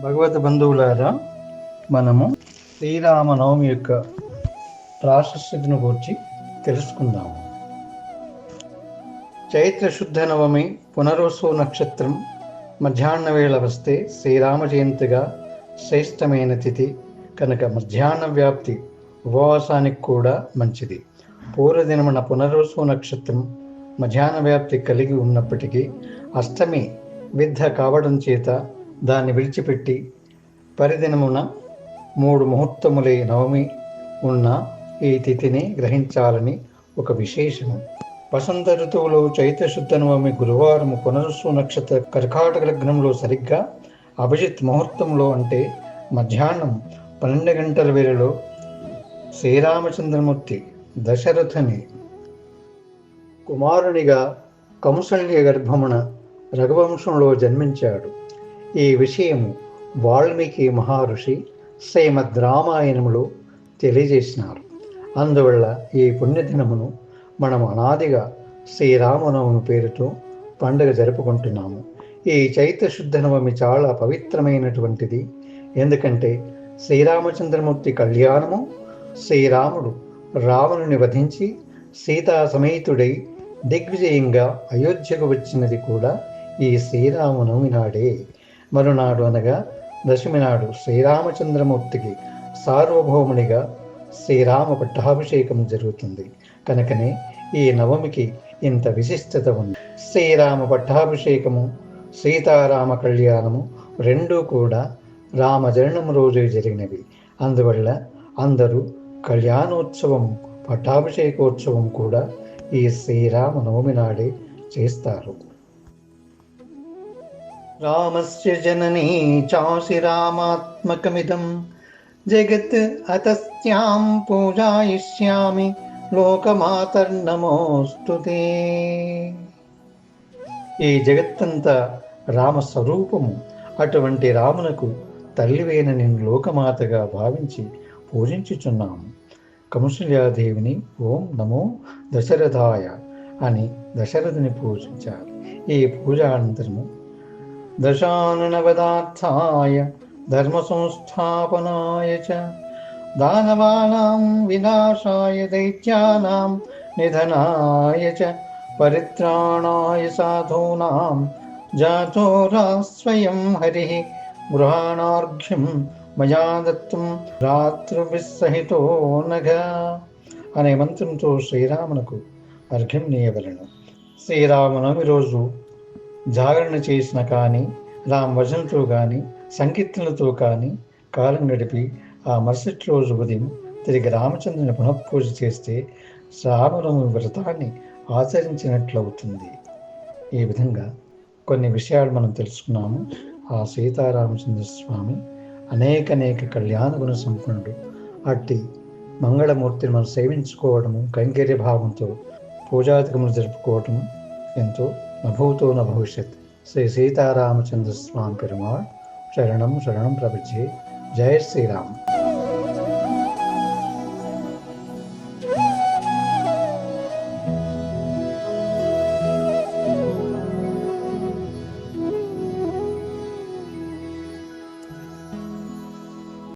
భగవత్ బంధువులారా మనము శ్రీరామనవమి యొక్క ప్రాశస్యతను గురించి తెలుసుకుందాము. చైత్ర శుద్ధ నవమి పునరోసు నక్షత్రం మధ్యాహ్న వేళ వస్తే శ్రీరామ జయంతిగా శ్రేష్టమైన తిథి కనుక మధ్యాహ్న వ్యాప్తి ఉపవాసానికి కూడా మంచిది. పూర్వదినమున పునరోసు నక్షత్రం మధ్యాహ్న వ్యాప్తి కలిగి ఉన్నప్పటికీ అష్టమి విద్ధ కావడం చేత దాన్ని విడిచిపెట్టి పరిదినమున మూడు ముహూర్తములే నవమి ఉన్న ఈ తిథిని గ్రహించాలని ఒక విశేషము. వసంత ఋతువులో చైత్రశుద్ధ నవమి గురువారం పునరుసు నక్షత్ర కర్కాటక లగ్నంలో సరిగ్గా అభిజిత్ ముహూర్తంలో అంటే మధ్యాహ్నం పన్నెండు గంటల వేళలో శ్రీరామచంద్రమూర్తి దశరథుని కుమారునిగా కంసల్య గర్భమున రఘువంశంలో జన్మించాడు. ఈ విషయము వాల్మీకి మహర్షి శ్రీమద్ రామాయణములో తెలియజేసినారు. అందువల్ల ఈ పుణ్యదినమును మనం అనాదిగా శ్రీరామనవమి పేరుతో పండుగ జరుపుకుంటున్నాము. ఈ చైత్ర శుద్ధ నవమి చాలా పవిత్రమైనటువంటిది. ఎందుకంటే శ్రీరామచంద్రమూర్తి కళ్యాణము శ్రీరాముడు రావణుని వధించి సీతా సమేతుడై దిగ్విజయంగా అయోధ్యకు వచ్చినది కూడా ఈ శ్రీరామనవమి నాడే. మరునాడు అనగా దశమి నాడు శ్రీరామచంద్రమూర్తికి సార్వభౌమునిగా శ్రీరామ పట్టాభిషేకం జరుగుతుంది. కనుకనే ఈ నవమికి ఇంత విశిష్టత ఉంది. శ్రీరామ పట్టాభిషేకము సీతారామ కళ్యాణము రెండూ కూడా రామజరణం రోజు జరిగినవి. అందువల్ల అందరూ కళ్యాణోత్సవం పట్టాభిషేకోత్సవం కూడా ఈ శ్రీరామ నవమి నాడే చేస్తారు. రామస్య జననీ చాసి రామాత్మకమిదం జగత్ అతస్యాం పూజాయిష్యామి లోకమాతర్నమోస్తు ఈ జగత్తంతా రామ స్వరూపము అటువంటి రామునకు తల్లివేనని లోకమాతగా భావించి పూజించుచున్నాము కంసుల్యాదేవిని ఓం నమో దశరథాయ అని దశరథుని పూజించారు ఈ పూజ అనంతరము దశానునవదార్థాయ ధర్మ సంస్థాపనాయ చ దానవానాం వినాశాయ దైత్యానాం నిధనాయ చ పరిత్రాణాయ సాధూనాం జాతో స్వయం హరి గృహాణార్ఘ్యం మయా దత్తం రాత్రుభిస్సహితో నఘ అనే మంత్రంతో శ్రీరామునకు అర్ఘ్యం నీయవలను శ్రీరామనవమి రోజు జాగరణ చేసిన కానీ రామ్ వచనంతో కానీ సంకీర్తనలతో కానీ కాలం గడిపి ఆ మరుసటి రోజు ఉదయం తిరిగి రామచంద్రుని పునఃపూజ చేస్తే శ్రావణము వ్రతాన్ని ఆచరించినట్లవుతుంది. ఈ విధంగా కొన్ని విషయాలు మనం తెలుసుకున్నాము. ఆ సీతారామచంద్ర స్వామి అనేక అనేక కళ్యాణ గుణ సంపన్నుడు. అట్టి మంగళమూర్తిని మనం సేవించుకోవడము కైంకర్య భావంతో పూజాధికములు జరుపుకోవటం ఎంతో न भूतो न भविष्य श्री सीतारामचंद्र स्वामी शरण शरण शरणम जय श्री राम